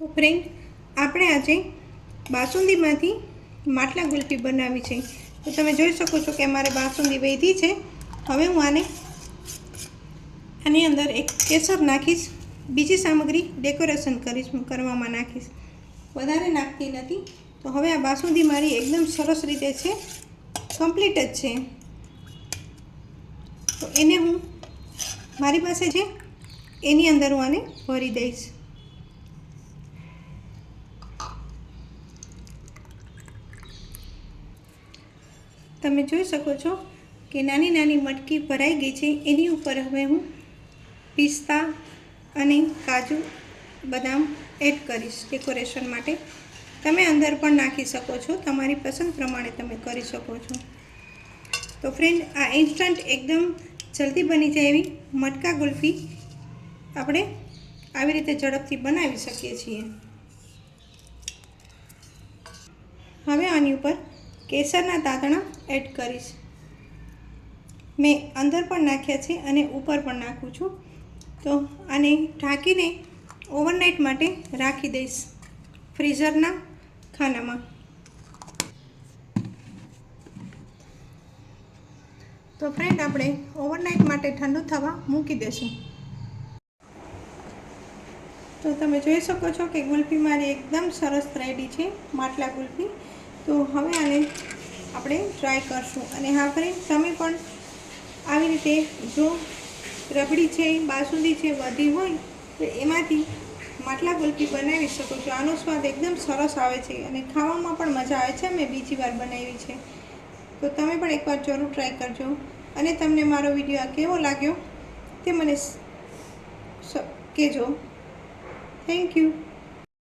તો ફ્રેન્ડ આપણે આજે બાસુંદીમાંથી માટલા ગુલ્ફી બનાવી છે. તો તમે જોઈ શકો છો કે અમારે બાસુંદી વધી છે. હવે હું આને આની અંદર એક કેસર નાખીશ. બીજી સામગ્રી ડેકોરેશન કરીશ કરવામાં નાખીશ. વધારે નાખતી નથી. તો હવે આ બાસુંદી મારી એકદમ સરસ રીતે છે. કમ્પ્લીટ જ છે. તો એને હું મારી પાસે છે. એની અંદર હું આને ભરી દઈશ. તમે જોઈ શકો છો કે નાની નાની મટકી ભરાઈ ગઈ છે. એની ઉપર હવે હું પિસ્તા અને કાજુ બદામ એડ કરીશ ડેકોરેશન માટે. તમે અંદર પણ નાખી શકો છો. તમારી પસંદ પ્રમાણે તમે કરી શકો છો. તો ફ્રેન્ડ આ ઇન્સ્ટન્ટ એકદમ જલ્દી બની જાય એવી મટકા ગુલ્ફી આપણે આવી રીતે ઝડપથી બનાવી શકીએ છીએ. હવે આની ઉપર કેસરના તાતણા એડ કરીશ. મેં અંદર પણ નાખ્યા છે અને ઉપર પણ નાખું છું. તો આને ઢાંકીને ઓવરનાઇટ માટે રાખી દઈશ ફ્રીઝરના ખાનામાં. તો ફ્રેન્ડ આપણે ઓવરનાઇટ માટે ઠંડુ થવા મૂકી દેશું. તો તમે જોઈ શકો છો કે ગુલ્ફી મારી એકદમ સરસ રેડી છે, માટલા ગુલ્ફી. તો હવે આને આપણે ટ્રાય કરશું. અને હા ફ્રેન્ડ તમે પણ આવી રીતે જો રબડી છે, બાસુંદી છે વધી હોય, તો એમાંથી માટલા ગુલ્ફી બનાવી શકો છો. આનો સ્વાદ એકદમ સરસ આવે છે અને ખાવામાં પણ મજા આવે છે. મેં બીજી વાર બનાવી છે. તો તમે પણ એકવાર જરૂર ટ્રાય કરજો. અને તમને મારો વીડિયો આ કેવો લાગ્યો તે મને કહેજો. Thank you